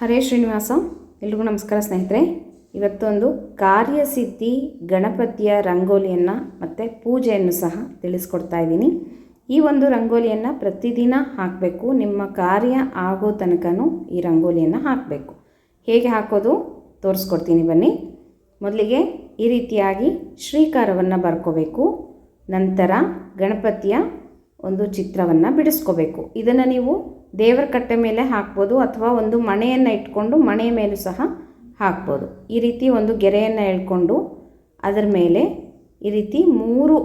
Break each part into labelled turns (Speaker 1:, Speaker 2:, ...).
Speaker 1: ಹರೇ ಶ್ರೀನಿವಾಸ, ಎಲ್ರಿಗೂ ನಮಸ್ಕಾರ ಸ್ನೇಹಿತರೆ. ಇವತ್ತೊಂದು ಕಾರ್ಯಸಿದ್ಧಿ ಗಣಪತಿಯ ರಂಗೋಲಿಯನ್ನು ಮತ್ತು ಪೂಜೆಯನ್ನು ಸಹ ತಿಳಿಸ್ಕೊಡ್ತಾ ಇದ್ದೀನಿ. ಈ ಒಂದು ರಂಗೋಲಿಯನ್ನು ಪ್ರತಿದಿನ ಹಾಕಬೇಕು. ನಿಮ್ಮ ಕಾರ್ಯ ಆಗೋ ತನಕನೂ ಈ ರಂಗೋಲಿಯನ್ನು ಹಾಕಬೇಕು. ಹೇಗೆ ಹಾಕೋದು? ತೋರಿಸ್ಕೊಡ್ತೀನಿ ಬನ್ನಿ. ಮೊದಲಿಗೆ ಈ ರೀತಿಯಾಗಿ ಶ್ರೀಕಾರವನ್ನು ಬರ್ಕೋಬೇಕು. ನಂತರ ಗಣಪತಿಯ ಒಂದು ಚಿತ್ರವನ್ನು ಬಿಡಿಸ್ಕೋಬೇಕು. ಇದನ್ನು ನೀವು ದೇವರ ಕಟ್ಟೆ ಮೇಲೆ ಹಾಕ್ಬೋದು ಅಥವಾ ಒಂದು ಮಣೆಯನ್ನು ಇಟ್ಕೊಂಡು ಮಣೆಯ ಮೇಲೂ ಸಹ ಹಾಕ್ಬೋದು. ಈ ರೀತಿ ಒಂದು ಗೆರೆಯನ್ನು ಎಳ್ಕೊಂಡು ಅದರ ಮೇಲೆ ಈ ರೀತಿ ಮೂರು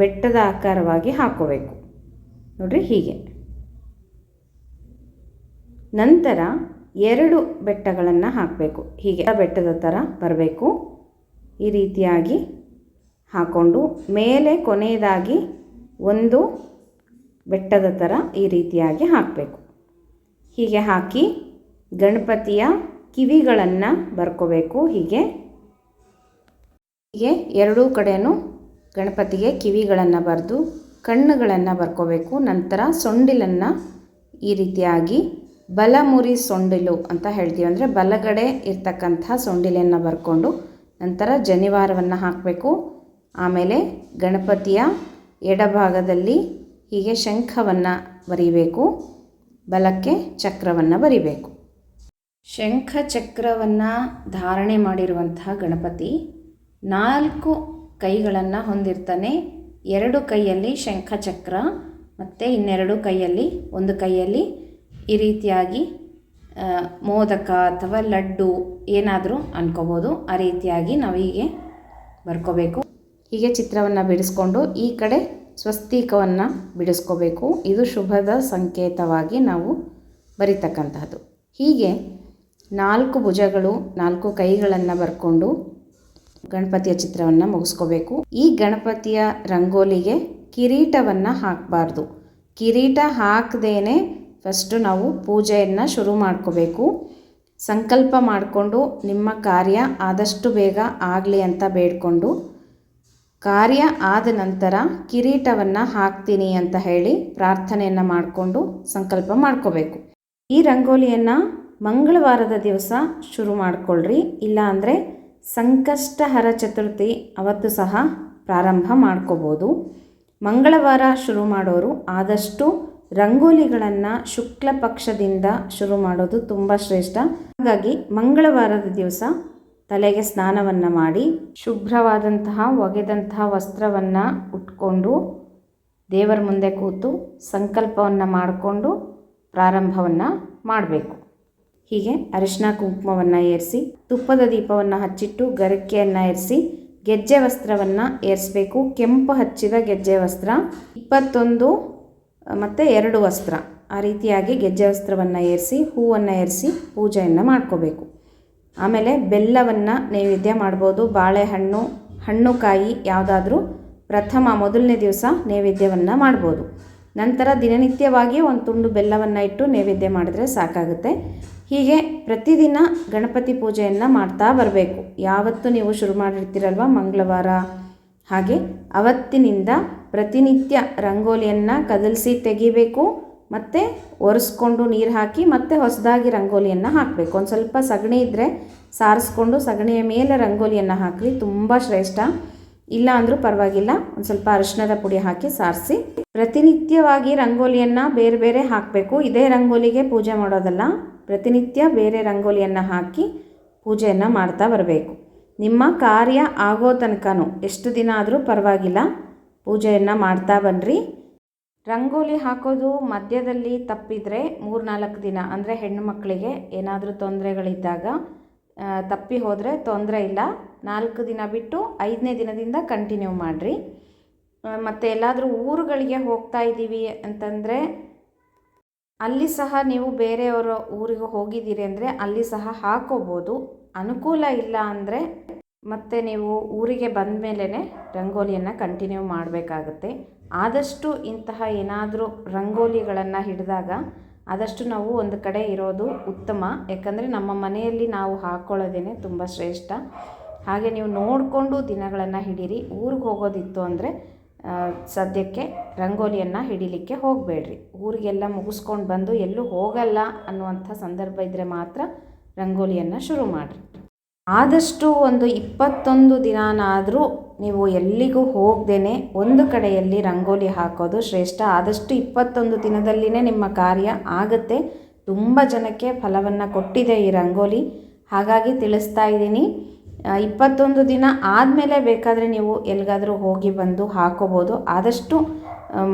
Speaker 1: ಬೆಟ್ಟದ ಆಕಾರವಾಗಿ ಹಾಕೋಬೇಕು. ನೋಡಿರಿ ಹೀಗೆ. ನಂತರ ಎರಡು ಬೆಟ್ಟಗಳನ್ನು ಹಾಕಬೇಕು. ಹೀಗೆ ಬೆಟ್ಟದ ಥರ ಬರಬೇಕು. ಈ ರೀತಿಯಾಗಿ ಹಾಕ್ಕೊಂಡು ಮೇಲೆ ಕೊನೆಯದಾಗಿ ಒಂದು ಬೆಟ್ಟದ ಥರ ಈ ರೀತಿಯಾಗಿ ಹಾಕಬೇಕು. ಹೀಗೆ ಹಾಕಿ ಗಣಪತಿಯ ಕಿವಿಗಳನ್ನು ಬರ್ಕೋಬೇಕು. ಹೀಗೆ ಹೀಗೆ ಎರಡೂ ಕಡೆಯೂ ಗಣಪತಿಗೆ ಕಿವಿಗಳನ್ನು ಬರೆದು ಕಣ್ಣುಗಳನ್ನು ಬರ್ಕೋಬೇಕು. ನಂತರ ಸೊಂಡಿಲನ್ನು ಈ ರೀತಿಯಾಗಿ ಬಲಮುರಿ ಸೊಂಡಿಲು ಅಂತ ಹೇಳ್ತೀವಿ. ಅಂದರೆ ಬಲಗಡೆ ಇರ್ತಕ್ಕಂಥ ಸೊಂಡಿಲನ್ನು ಬರ್ಕೊಂಡು ನಂತರ ಜನಿವಾರವನ್ನು ಹಾಕಬೇಕು. ಆಮೇಲೆ ಗಣಪತಿಯ ಎಡಭಾಗದಲ್ಲಿ ಹೀಗೆ ಶಂಖವನ್ನು ಬರೀಬೇಕು, ಬಲಕ್ಕೆ ಚಕ್ರವನ್ನು ಬರಿಬೇಕು. ಶಂಖ ಚಕ್ರವನ್ನು ಧಾರಣೆ ಮಾಡಿರುವಂತಹ ಗಣಪತಿ ನಾಲ್ಕು ಕೈಗಳನ್ನು ಹೊಂದಿರ್ತಾನೆ. ಎರಡು ಕೈಯಲ್ಲಿ ಶಂಖ ಚಕ್ರ, ಮತ್ತು ಇನ್ನೆರಡು ಕೈಯಲ್ಲಿ, ಒಂದು ಕೈಯಲ್ಲಿ ಈ ರೀತಿಯಾಗಿ ಮೋದಕ ಅಥವಾ ಲಡ್ಡು ಏನಾದರೂ ಅನ್ಕೋಬೋದು. ಆ ರೀತಿಯಾಗಿ ನಾವು ಹೀಗೆ ಬರ್ಕೋಬೇಕು. ಹೀಗೆ ಚಿತ್ರವನ್ನು ಬಿಡಿಸ್ಕೊಂಡು ಈ ಕಡೆ ಸ್ವಸ್ತಿಕವನ್ನು ಬಿಡಿಸ್ಕೋಬೇಕು. ಇದು ಶುಭದ ಸಂಕೇತವಾಗಿ ನಾವು ಬರಿತಕ್ಕಂತಹದ್ದು. ಹೀಗೆ ನಾಲ್ಕು ಭುಜಗಳು, ನಾಲ್ಕು ಕೈಗಳನ್ನು ಬರ್ಕೊಂಡು ಗಣಪತಿಯ ಚಿತ್ರವನ್ನು ಮುಗಿಸ್ಕೋಬೇಕು. ಈ ಗಣಪತಿಯ ರಂಗೋಲಿಗೆ ಕಿರೀಟವನ್ನು ಹಾಕಬಾರ್ದು. ಕಿರೀಟ ಹಾಕದೇನೆ ಫಸ್ಟು ನಾವು ಪೂಜೆಯನ್ನು ಶುರು ಮಾಡ್ಕೋಬೇಕು. ಸಂಕಲ್ಪ ಮಾಡಿಕೊಂಡು ನಿಮ್ಮ ಕಾರ್ಯ ಆದಷ್ಟು ಬೇಗ ಆಗಲಿ ಅಂತ ಬೇಡಿಕೊಂಡು ಕಾರ್ಯ ಆದ ನಂತರ ಕಿರೀಟವನ್ನು ಹಾಕ್ತೀನಿ ಅಂತ ಹೇಳಿ ಪ್ರಾರ್ಥನೆಯನ್ನು ಮಾಡಿಕೊಂಡು ಸಂಕಲ್ಪ ಮಾಡ್ಕೋಬೇಕು. ಈ ರಂಗೋಲಿಯನ್ನು ಮಂಗಳವಾರದ ದಿವಸ ಶುರು ಮಾಡಿಕೊಳ್ಳ್ರಿ ಇಲ್ಲಾಂದರೆ ಸಂಕಷ್ಟಹರ ಚತುರ್ಥಿ ಅವತ್ತು ಸಹ ಪ್ರಾರಂಭ ಮಾಡ್ಕೋಬೋದು. ಮಂಗಳವಾರ ಶುರು ಮಾಡೋರು ಆದಷ್ಟು ರಂಗೋಲಿಗಳನ್ನು ಶುಕ್ಲ ಪಕ್ಷದಿಂದ ಶುರು ಮಾಡೋದು ತುಂಬ ಶ್ರೇಷ್ಠ. ಹಾಗಾಗಿ ಮಂಗಳವಾರದ ದಿವಸ ತಲೆಗೆ ಸ್ನಾನವನ್ನು ಮಾಡಿ ಶುಭ್ರವಾದಂತಹ ಒಗೆದಂತಹ ವಸ್ತ್ರವನ್ನು ಉಟ್ಕೊಂಡು ದೇವರ ಮುಂದೆ ಕೂತು ಸಂಕಲ್ಪವನ್ನು ಮಾಡಿಕೊಂಡು ಪ್ರಾರಂಭವನ್ನು ಮಾಡಬೇಕು. ಹೀಗೆ ಅರಿಶಿನ ಕುಂಕುಮವನ್ನು ಏರಿಸಿ, ತುಪ್ಪದ ದೀಪವನ್ನು ಹಚ್ಚಿಟ್ಟು ಗರಿಕೆಯನ್ನು ಏರಿಸಿ, ಗೆಜ್ಜೆ ವಸ್ತ್ರವನ್ನು ಏರಿಸಬೇಕು. ಕೆಂಪು ಹಚ್ಚಿದ ಗೆಜ್ಜೆ ವಸ್ತ್ರ, ಇಪ್ಪತ್ತೊಂದು ಮತ್ತು ಎರಡು ವಸ್ತ್ರ. ಆ ರೀತಿಯಾಗಿ ಗೆಜ್ಜೆ ವಸ್ತ್ರವನ್ನು ಏರಿಸಿ, ಹೂವನ್ನು ಏರಿಸಿ ಪೂಜೆಯನ್ನು ಮಾಡ್ಕೋಬೇಕು. ಆಮೇಲೆ ಬೆಲ್ಲವನ್ನು ನೈವೇದ್ಯ ಮಾಡ್ಬೋದು, ಬಾಳೆಹಣ್ಣು ಹಣ್ಣು ಕಾಯಿ ಯಾವುದಾದ್ರೂ ಪ್ರಥಮ ಮೊದಲನೇ ದಿವಸ ನೈವೇದ್ಯವನ್ನು ಮಾಡ್ಬೋದು. ನಂತರ ದಿನನಿತ್ಯವಾಗಿ ಒಂದು ತುಂಡು ಬೆಲ್ಲವನ್ನು ಇಟ್ಟು ನೈವೇದ್ಯ ಮಾಡಿದ್ರೆ ಸಾಕಾಗುತ್ತೆ. ಹೀಗೆ ಪ್ರತಿದಿನ ಗಣಪತಿ ಪೂಜೆಯನ್ನು ಮಾಡ್ತಾ ಬರಬೇಕು. ಯಾವತ್ತು ನೀವು ಶುರು ಮಾಡಿರ್ತೀರಲ್ವ ಮಂಗಳವಾರ? ಹಾಗೆ ಅವತ್ತಿನಿಂದ ಪ್ರತಿನಿತ್ಯ ರಂಗೋಲಿಯನ್ನು ಕದಲಿಸಿ ತೆಗಿಬೇಕು. ಮತ್ತು ಒರೆಸ್ಕೊಂಡು ನೀರು ಹಾಕಿ ಮತ್ತೆ ಹೊಸದಾಗಿ ರಂಗೋಲಿಯನ್ನು ಹಾಕಬೇಕು. ಒಂದು ಸ್ವಲ್ಪ ಸಗಣಿ ಇದ್ದರೆ ಸಾರಿಸ್ಕೊಂಡು ಸಗಣಿಯ ಮೇಲೆ ರಂಗೋಲಿಯನ್ನು ಹಾಕಿರಿ. ತುಂಬ ಶ್ರೇಷ್ಠ. ಇಲ್ಲ ಅಂದರೂ ಪರವಾಗಿಲ್ಲ. ಒಂದು ಸ್ವಲ್ಪ ಅರಿಶಿನದ ಪುಡಿ ಹಾಕಿ ಸಾರಿಸಿ. ಪ್ರತಿನಿತ್ಯವಾಗಿ ರಂಗೋಲಿಯನ್ನು ಬೇರೆ ಬೇರೆ ಹಾಕಬೇಕು. ಇದೇ ರಂಗೋಲಿಗೆ ಪೂಜೆ ಮಾಡೋದಲ್ಲ. ಪ್ರತಿನಿತ್ಯ ಬೇರೆ ರಂಗೋಲಿಯನ್ನು ಹಾಕಿ ಪೂಜೆಯನ್ನು ಮಾಡ್ತಾ ಬರಬೇಕು. ನಿಮ್ಮ ಕಾರ್ಯ ಆಗೋ ತನಕನೂ, ಎಷ್ಟು ದಿನ ಆದರೂ ಪರವಾಗಿಲ್ಲ. ಪೂಜೆಯನ್ನು ಮಾಡ್ತಾ ಬನ್ನಿರಿ ರಂಗೋಲಿ ಹಾಕೋದು ಮಧ್ಯದಲ್ಲಿ ತಪ್ಪಿದರೆ ಮೂರ್ನಾಲ್ಕು ದಿನ, ಅಂದರೆ ಹೆಣ್ಣು ಮಕ್ಕಳಿಗೆ ಏನಾದರೂ ತೊಂದರೆಗಳಿದ್ದಾಗ ತಪ್ಪಿ ಹೋದರೆ ತೊಂದರೆ ಇಲ್ಲ. ನಾಲ್ಕು ದಿನ ಬಿಟ್ಟು ಐದನೇ ದಿನದಿಂದ ಕಂಟಿನ್ಯೂ ಮಾಡಿರಿ. ಮತ್ತು ಎಲ್ಲಾದರೂ ಊರುಗಳಿಗೆ ಹೋಗ್ತಾ ಇದ್ದೀವಿ ಅಂತಂದರೆ, ಅಲ್ಲಿ ಸಹ ನೀವು ಬೇರೆಯವರ ಊರಿಗೆ ಹೋಗಿದ್ದೀರಿ ಅಂದರೆ ಅಲ್ಲಿ ಸಹ ಹಾಕೋಬೋದು. ಅನುಕೂಲ ಇಲ್ಲ ಅಂದರೆ ಮತ್ತೆ ನೀವು ಊರಿಗೆ ಬಂದ ಮೇಲೇ ರಂಗೋಲಿಯನ್ನು ಕಂಟಿನ್ಯೂ ಮಾಡಬೇಕಾಗುತ್ತೆ. ಆದಷ್ಟು ಇಂತಹ ಏನಾದರೂ ರಂಗೋಲಿಗಳನ್ನು ಹಿಡಿದಾಗ ಆದಷ್ಟು ನಾವು ಒಂದು ಕಡೆ ಇರೋದು ಉತ್ತಮ. ಯಾಕಂದರೆ ನಮ್ಮ ಮನೆಯಲ್ಲಿ ನಾವು ಹಾಕ್ಕೊಳ್ಳೋದೇ ತುಂಬ ಶ್ರೇಷ್ಠ. ಹಾಗೆ ನೀವು ನೋಡಿಕೊಂಡು ದಿನಗಳನ್ನು ಹಿಡೀರಿ. ಊರಿಗೆ ಹೋಗೋದಿತ್ತು ಅಂದರೆ ಸದ್ಯಕ್ಕೆ ರಂಗೋಲಿಯನ್ನು ಹಿಡಿಲಿಕ್ಕೆ ಹೋಗಬೇಡ್ರಿ. ಊರಿಗೆಲ್ಲ ಮುಗಿಸ್ಕೊಂಡು ಬಂದು ಎಲ್ಲೂ ಹೋಗಲ್ಲ ಅನ್ನುವಂಥ ಸಂದರ್ಭ ಇದ್ದರೆ ಮಾತ್ರ ರಂಗೋಲಿಯನ್ನು ಶುರು ಮಾಡಿರಿ. ಆದಷ್ಟು ಒಂದು ಇಪ್ಪತ್ತೊಂದು ದಿನಾನಾದರೂ ನೀವು ಎಲ್ಲಿಗೂ ಹೋಗದೇನೆ ಒಂದು ಕಡೆಯಲ್ಲಿ ರಂಗೋಲಿ ಹಾಕೋದು ಶ್ರೇಷ್ಠ. ಆದಷ್ಟು ಇಪ್ಪತ್ತೊಂದು ದಿನದಲ್ಲಿನೇ ನಿಮ್ಮ ಕಾರ್ಯ ಆಗುತ್ತೆ. ತುಂಬ ಜನಕ್ಕೆ ಫಲವನ್ನು ಕೊಟ್ಟಿದೆ ಈ ರಂಗೋಲಿ. ಹಾಗಾಗಿ ತಿಳಿಸ್ತಾ ಇದ್ದೀನಿ. ಇಪ್ಪತ್ತೊಂದು ದಿನ ಆದಮೇಲೆ ಬೇಕಾದರೆ ನೀವು ಎಲ್ಲಿಗಾದರೂ ಹೋಗಿ ಬಂದು ಹಾಕೋಬೋದು. ಆದಷ್ಟು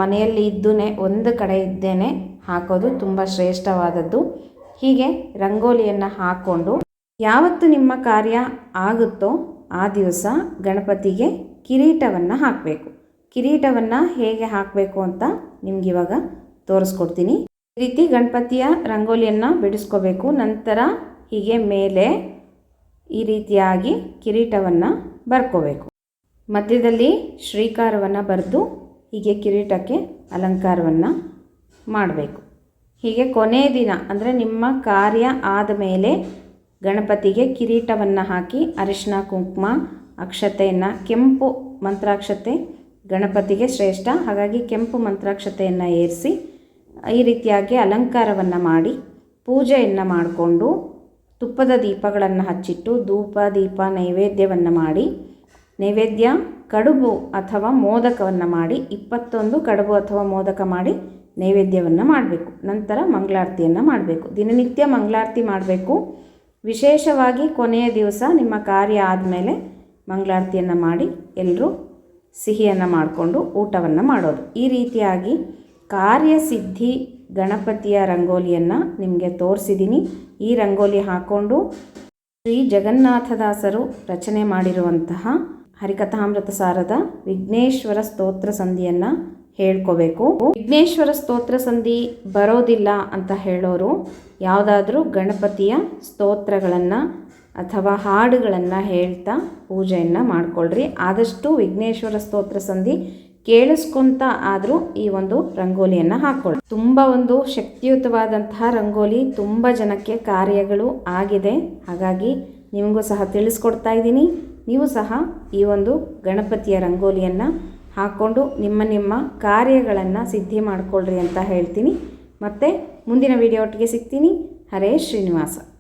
Speaker 1: ಮನೆಯಲ್ಲಿ ಇದ್ದೂನೇ ಒಂದು ಕಡೆ ಇದ್ದೇನೆ ಹಾಕೋದು ತುಂಬ ಶ್ರೇಷ್ಠವಾದದ್ದು. ಹೀಗೆ ರಂಗೋಲಿಯನ್ನು ಹಾಕ್ಕೊಂಡು ಯಾವತ್ತು ನಿಮ್ಮ ಕಾರ್ಯ ಆಗುತ್ತೋ ಆ ದಿವಸ ಗಣಪತಿಗೆ ಕಿರೀಟವನ್ನು ಹಾಕಬೇಕು. ಕಿರೀಟವನ್ನು ಹೇಗೆ ಹಾಕಬೇಕು ಅಂತ ನಿಮ್ಗೆ ಇವಾಗ ತೋರಿಸ್ಕೊಡ್ತೀನಿ. ಈ ರೀತಿ ಗಣಪತಿಯ ರಂಗೋಲಿಯನ್ನು ಬಿಡಿಸ್ಕೋಬೇಕು. ನಂತರ ಹೀಗೆ ಮೇಲೆ ಈ ರೀತಿಯಾಗಿ ಕಿರೀಟವನ್ನು ಬರ್ಕೋಬೇಕು. ಮಧ್ಯದಲ್ಲಿ ಶ್ರೀಕಾರವನ್ನು ಬರೆದು ಹೀಗೆ ಕಿರೀಟಕ್ಕೆ ಅಲಂಕಾರವನ್ನು ಮಾಡಬೇಕು. ಹೀಗೆ ಕೊನೆಯ ದಿನ, ಅಂದರೆ ನಿಮ್ಮ ಕಾರ್ಯ ಆದ ಮೇಲೆ ಗಣಪತಿಗೆ ಕಿರೀಟವನ್ನು ಹಾಕಿ ಅರಿಶಿನ ಕುಂಕುಮ, ಅಕ್ಷತೆಯನ್ನು ಕೆಂಪು ಮಂತ್ರಾಕ್ಷತೆ, ಗಣಪತಿಗೆ ಶ್ರೇಷ್ಠ. ಹಾಗಾಗಿ ಕೆಂಪು ಮಂತ್ರಾಕ್ಷತೆಯನ್ನು ಏರಿಸಿ, ಈ ರೀತಿಯಾಗಿ ಅಲಂಕಾರವನ್ನು ಮಾಡಿ, ಪೂಜೆಯನ್ನು ಮಾಡಿಕೊಂಡು, ತುಪ್ಪದ ದೀಪಗಳನ್ನು ಹಚ್ಚಿಟ್ಟು, ಧೂಪ, ದೀಪ, ನೈವೇದ್ಯವನ್ನು ಮಾಡಿ, ನೈವೇದ್ಯ, ಕಡುಬು ಅಥವಾ ಮೋದಕವನ್ನು ಮಾಡಿ, ಇಪ್ಪತ್ತೊಂದು ಕಡುಬು ಅಥವಾ ಮೋದಕ ಮಾಡಿ ನೈವೇದ್ಯವನ್ನು ಮಾಡಬೇಕು. ನಂತರ ಮಂಗಳಾರತಿಯನ್ನು ಮಾಡಬೇಕು. ದಿನನಿತ್ಯ ಮಂಗಳಾರತಿ ಮಾಡಬೇಕು. ವಿಶೇಷವಾಗಿ ಕೊನೆಯ ದಿವಸ ನಿಮ್ಮ ಕಾರ್ಯ ಆದಮೇಲೆ ಮಂಗಳಾರತಿಯನ್ನು ಮಾಡಿ ಎಲ್ಲರೂ ಸಿಹಿಯನ್ನು ಮಾಡಿಕೊಂಡು ಊಟವನ್ನು ಮಾಡೋದು. ಈ ರೀತಿಯಾಗಿ ಕಾರ್ಯಸಿದ್ಧಿ ಗಣಪತಿಯ ರಂಗೋಲಿಯನ್ನು ನಿಮಗೆ ತೋರಿಸಿದ್ದೀನಿ ಈ ರಂಗೋಲಿ ಹಾಕ್ಕೊಂಡು ಶ್ರೀ ಜಗನ್ನಾಥದಾಸರು ರಚನೆ ಮಾಡಿರುವಂತಹ ಹರಿಕಥಾಮೃತ ಸಾರದ ವಿಘ್ನೇಶ್ವರ ಸ್ತೋತ್ರ ಸಂಧಿಯನ್ನು ಹೇಳ್ಕೋಬೇಕು. ವಿಘ್ನೇಶ್ವರ ಸ್ತೋತ್ರ ಸಂಧಿ ಬರೋದಿಲ್ಲ ಅಂತ ಹೇಳೋರು ಯಾವುದಾದ್ರೂ ಗಣಪತಿಯ ಸ್ತೋತ್ರಗಳನ್ನು ಅಥವಾ ಹಾಡುಗಳನ್ನು ಹೇಳ್ತಾ ಪೂಜೆಯನ್ನು ಮಾಡ್ಕೊಳ್ರಿ. ಆದಷ್ಟು ವಿಘ್ನೇಶ್ವರ ಸ್ತೋತ್ರ ಸಂಧಿ ಕೇಳಿಸ್ಕೊಂತ ಆದರೂ ಈ ಒಂದು ರಂಗೋಲಿಯನ್ನು ಹಾಕೊಳ್ಳಿ ತುಂಬ ಒಂದು ಶಕ್ತಿಯುತವಾದಂತಹ ರಂಗೋಲಿ, ತುಂಬ ಜನಕ್ಕೆ ಕಾರ್ಯಗಳು ಆಗಿದೆ. ಹಾಗಾಗಿ ನಿಮಗೂ ಸಹ ತಿಳಿಸ್ಕೊಡ್ತಾ ಇದ್ದೀನಿ. ನೀವು ಸಹ ಈ ಒಂದು ಗಣಪತಿಯ ರಂಗೋಲಿಯನ್ನು ಹಾಕ್ಕೊಂಡು ನಿಮ್ಮ ನಿಮ್ಮ ಕಾರ್ಯಗಳನ್ನು ಸಿದ್ಧಿ ಮಾಡಿಕೊಳ್ಳ್ರಿ ಅಂತ ಹೇಳ್ತೀನಿ. ಮತ್ತು ಮುಂದಿನ ವಿಡಿಯೋ ಒಟ್ಟಿಗೆ ಸಿಗ್ತೀನಿ. ಹರೇ ಶ್ರೀನಿವಾಸ.